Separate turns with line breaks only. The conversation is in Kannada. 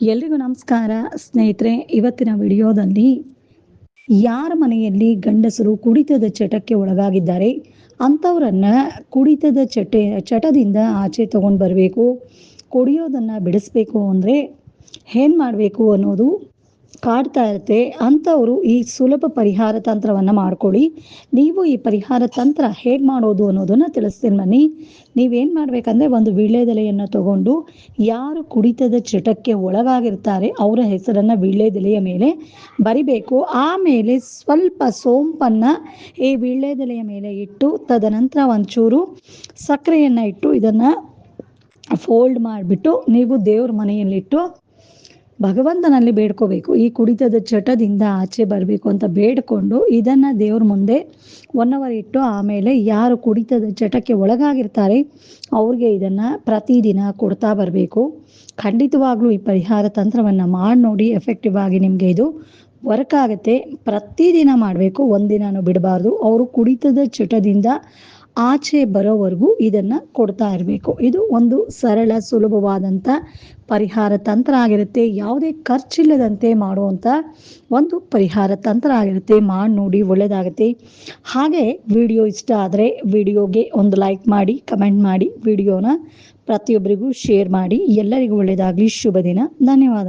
ಎಲ್ರಿಗೂ ನಮಸ್ಕಾರ. ಸ್ನೇಹಿತರೆ, ಇವತ್ತಿನ ವಿಡಿಯೋದಲ್ಲಿ ಯಾರ ಮನೆಯಲ್ಲಿ ಗಂಡಸರು ಕುಡಿತದ ಚಟಕ್ಕೆ ಒಳಗಾಗಿದ್ದಾರೆ, ಅಂಥವ್ರನ್ನ ಕುಡಿತದ ಚಟ, ಚಟದಿಂದ ಆಚೆ ತಗೊಂಡು ಬರಬೇಕು, ಕುಡಿಯೋದನ್ನು ಬಿಡಿಸ್ಬೇಕು ಅಂದರೆ ಏನು ಮಾಡಬೇಕು ಅನ್ನೋದು ಕಾಡ್ತಾ ಇರುತ್ತೆ. ಅಂಥವರು ಈ ಸುಲಭ ಪರಿಹಾರ ತಂತ್ರವನ್ನು ಮಾಡ್ಕೊಳ್ಳಿ. ನೀವು ಈ ಪರಿಹಾರ ತಂತ್ರ ಹೇಗೆ ಮಾಡೋದು ಅನ್ನೋದನ್ನು ತಿಳಿಸ್ತೀನಿ ಬನ್ನಿ. ನೀವೇನು ಮಾಡಬೇಕಂದ್ರೆ ಒಂದು ವೀಳ್ಯದೆಲೆಯನ್ನು ತಗೊಂಡು ಯಾರು ಕುಡಿತದ ಚಟಕ್ಕೆ ಒಳಗಾಗಿರ್ತಾರೆ ಅವರ ಹೆಸರನ್ನು ವೀಳ್ಯದೆಲೆಯ ಮೇಲೆ ಬರಿಬೇಕು. ಆಮೇಲೆ ಸ್ವಲ್ಪ ಸೋಂಪನ್ನು ಈ ವೀಳ್ಯದೆಲೆಯ ಮೇಲೆ ಇಟ್ಟು ತದನಂತರ ಒಂಚೂರು ಸಕ್ಕರೆಯನ್ನು ಇಟ್ಟು ಇದನ್ನು ಫೋಲ್ಡ್ ಮಾಡಿಬಿಟ್ಟು ನೀವು ದೇವ್ರ ಮನೆಯಲ್ಲಿಟ್ಟು ಭಗವಂತನಲ್ಲಿ ಬೇಡ್ಕೋಬೇಕು. ಈ ಕುಡಿತದ ಚಟದಿಂದ ಆಚೆ ಬರಬೇಕು ಅಂತ ಬೇಡ್ಕೊಂಡು ಇದನ್ನು ದೇವ್ರ ಮುಂದೆ ಒನ್ ಅವರ್ ಇಟ್ಟು ಆಮೇಲೆ ಯಾರು ಕುಡಿತದ ಚಟಕ್ಕೆ ಒಳಗಾಗಿರ್ತಾರೆ, ಅವ್ರಿಗೆ ಇದನ್ನು ಪ್ರತಿದಿನ ಕೊಡ್ತಾ ಬರಬೇಕು. ಖಂಡಿತವಾಗ್ಲೂ ಈ ಪರಿಹಾರ ತಂತ್ರವನ್ನು ಮಾಡಿ ನೋಡಿ ಎಫೆಕ್ಟಿವ್ ಆಗಿ ನಿಮಗೆ ಇದು ವರ್ಕ್ ಆಗುತ್ತೆ. ಪ್ರತಿದಿನ ಮಾಡಬೇಕು ಒಂದಿನೂ ಬಿಡಬಾರ್ದು. ಅವರು ಕುಡಿತದ ಚಟದಿಂದ ಆಚೆ ಬರೋವರೆಗೂ ಇದನ್ನು ಕೊಡ್ತಾ ಇರಬೇಕು. ಇದು ಒಂದು ಸರಳ ಸುಲಭವಾದಂಥ ಪರಿಹಾರ ತಂತ್ರ ಆಗಿರುತ್ತೆ. ಯಾವುದೇ ಖರ್ಚಿಲ್ಲದಂತೆ ಮಾಡುವಂಥ ಒಂದು ಪರಿಹಾರ ತಂತ್ರ ಆಗಿರುತ್ತೆ. ಮಾಡಿ ನೋಡಿ ಒಳ್ಳೆಯದಾಗುತ್ತೆ ಹಾಗೆ ವಿಡಿಯೋ ಇಷ್ಟ ಆದರೆ ವಿಡಿಯೋಗೆ ಒಂದು ಲೈಕ್ ಮಾಡಿ, ಕಮೆಂಟ್ ಮಾಡಿ, ವಿಡಿಯೋನ ಪ್ರತಿಯೊಬ್ಬರಿಗೂ ಶೇರ್ ಮಾಡಿ. ಎಲ್ಲರಿಗೂ ಒಳ್ಳೆಯದಾಗಲಿ ಶುಭ ದಿನ. ಧನ್ಯವಾದ.